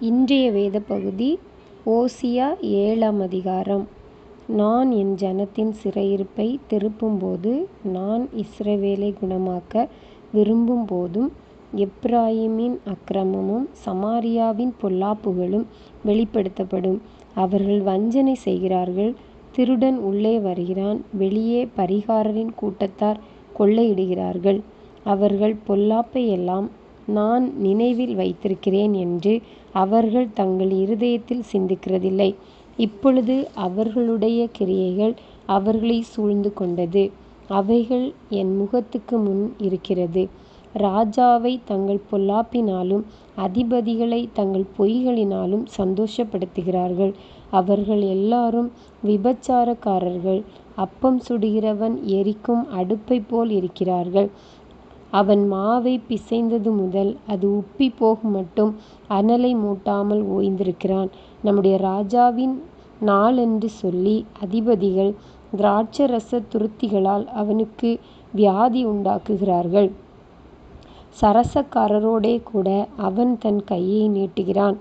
இன்றைய வேத பகுதி ஓசியா ஏழாம் அதிகாரம் நான் என் ஜனத்தின் சிறையிருப்பை திருப்பும்போது நான் இஸ்ரவேலை குணமாக்க விரும்பும் போதும் எப்பிராயீமின் அக்கிரமமும் சமாரியாவின் பொல்லாப்புகளும் வெளிப்படுத்தப்படும். அவர்கள் வஞ்சனை செய்கிறார்கள் திருடன் உள்ளே வருகிறான் வெளியே பரிகாரரின் கூட்டத்தார் கொள்ளையிடுகிறார்கள். அவர்கள் பொல்லாப்பை எல்லாம் நான் நினைவில் வைத்திருக்கிறேன் என்று அவர்கள் தங்கள் இருதயத்தில் சிந்திக்கிறதில்லை. இப்பொழுது அவர்களுடைய கிரியைகள் அவர்களைச் சூழ்ந்து கொண்டது. அவைகள் என் முகத்துக்கு முன் இருக்கிறது. ராஜாவைத் தங்கள் பொல்லாப்பினாலும் அதிபதிகளைத் தங்கள் பொய்களினாலும் சந்தோஷப்படுத்துகிறார்கள். அவர்கள் எல்லாரும் விபசாரக்காரர்கள் அப்பம் சுடுகிறவன் எரிக்கும் அடுப்பைப்போல் இருக்கிறார்கள். அவன் மாவைப் பிசைந்தது முதல் அது உப்பிப் போகுமட்டும் அனலை மூட்டாமல் ஓய்ந்திருக்கிறான். நம்முடைய ராஜாவின் நாளென்று சொல்லி அதிபதிகள் திராட்சைரசத் துருத்திகளால் அவனுக்கு வியாதி உண்டாக்குகிறார்கள். சரசக்காரரோடேகூட அவன் தன் கையை நீட்டுகிறான்.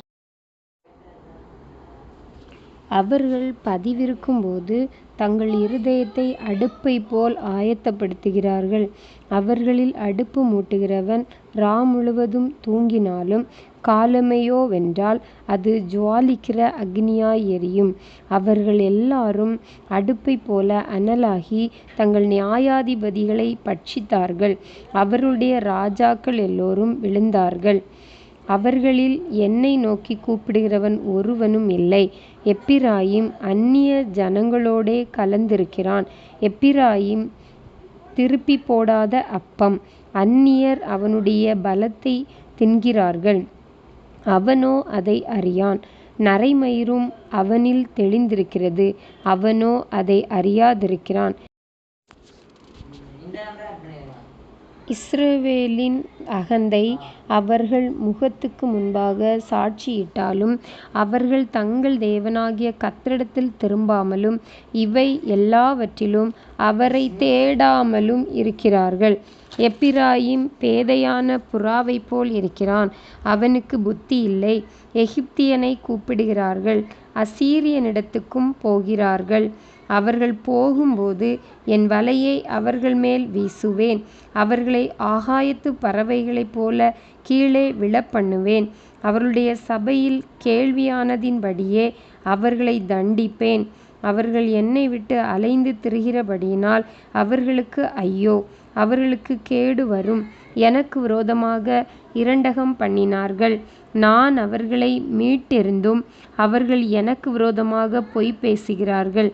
அவர்கள் பதிவிருக்கும்போது தங்கள் இருதயத்தை அடுப்பைப்போல் ஆயத்தப்படுத்துகிறார்கள். அவர்களில் அடுப்பு மூட்டுகிறவன் இராமுழுவதும் தூங்கினாலும் காலமேயோவென்றால் அது ஜுவாலிக்கிற அக்கினியாய் எரியும். அவர்கள் எல்லாரும் அடுப்பைப்போல அனலாகி தங்கள் நியாயாதிபதிகளைப் பட்சித்தார்கள். அவருடைய ராஜாக்கள் எல்லோரும் விழுந்தார்கள். அவர்களில் என்னை நோக்கிக் கூப்பிடுகிறவன் ஒருவனும் இல்லை. எப்பிராயீம் அந்நிய ஜனங்களோடே கலந்திருக்கிறான். எப்பிராயீம் திருப்பிப்போடாத அப்பம். அந்நியர் அவனுடைய பலத்தைத் தின்கிறார்கள். அவனோ அதை அறியான். நரைமயிரும் அவனில் தெளிந்திருக்கிறது. அவனோ அதை அறியாதிருக்கிறான். இஸ்ரவேலின் அகந்தை அவர்கள் முகத்துக்கு முன்பாகச் சாட்சியிட்டாலும் அவர்கள் தங்கள் தேவனாகிய கர்த்தரிடத்தில் திரும்பாமலும் இவை எல்லாவற்றிலும் அவரைத் தேடாமலும் இருக்கிறார்கள். எப்பிராயீம் பேதையான புறாவைப்போல் இருக்கிறான். அவனுக்குப் புத்தியில்லை. எகிப்தியனைக் கூப்பிடுகிறார்கள் அசீரியனிடத்துக்கும் போகிறார்கள். அவர்கள் போகும்போது என் வலையை அவர்கள் மேல் வீசுவேன். அவர்களை ஆகாயத்துப் பறவைகளைப்போலக் கீழே விழப்பண்ணுவேன். அவர்களுடைய சபையில் கேள்வியானதின்படியே அவர்களைத் தண்டிப்பேன். அவர்கள் என்னை விட்டு அலைந்து திரிகிறபடியினால் அவர்களுக்கு ஐயோ. அவர்களுக்குக் கேடு வரும். எனக்கு விரோதமாக இரண்டகம் பண்ணினார்கள். நான் அவர்களை மீட்டிருந்தும் அவர்கள் எனக்கு விரோதமாகப் பொய் பேசுகிறார்கள்.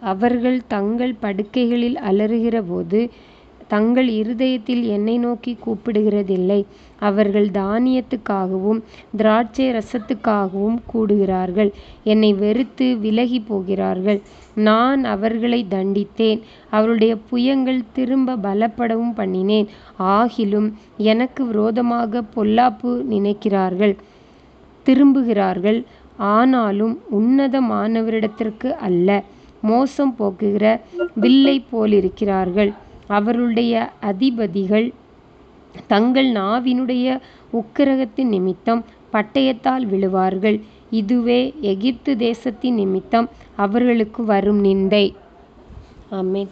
அவர்கள் தங்கள் படுக்கைகளில் அலறுகிறபோது தங்கள் இருதயத்தில் என்னை நோக்கிக் கூப்பிடுகிறதில்லை. அவர்கள் தானியத்துக்காகவும் திராட்சை ரசத்துக்காகவும் கூடுகிறார்கள். என்னை வெறுத்து விலகிப் போகிறார்கள். நான் அவர்களைத் தண்டித்தேன். அவருடைய புயங்கள் திரும்ப பலப்படவும் பண்ணினேன். ஆகிலும் எனக்கு விரோதமாகப் பொல்லாப்பு நினைக்கிறார்கள். திரும்புகிறார்கள். ஆனாலும் உன்னதமானவரிடத்திற்கு அல்ல. மோசம் போக்குகிற வில்லைப் போலிருக்கிறார்கள். அவர்களுடைய அதிபதிகள் தங்கள் நாவினுடைய உக்கிரகத்தின் நிமித்தம் பட்டயத்தால் விழுவார்கள். இதுவே எகிப்து தேசத்தின் நிமித்தம் அவர்களுக்கு வரும் நிந்தை. ஆமென்.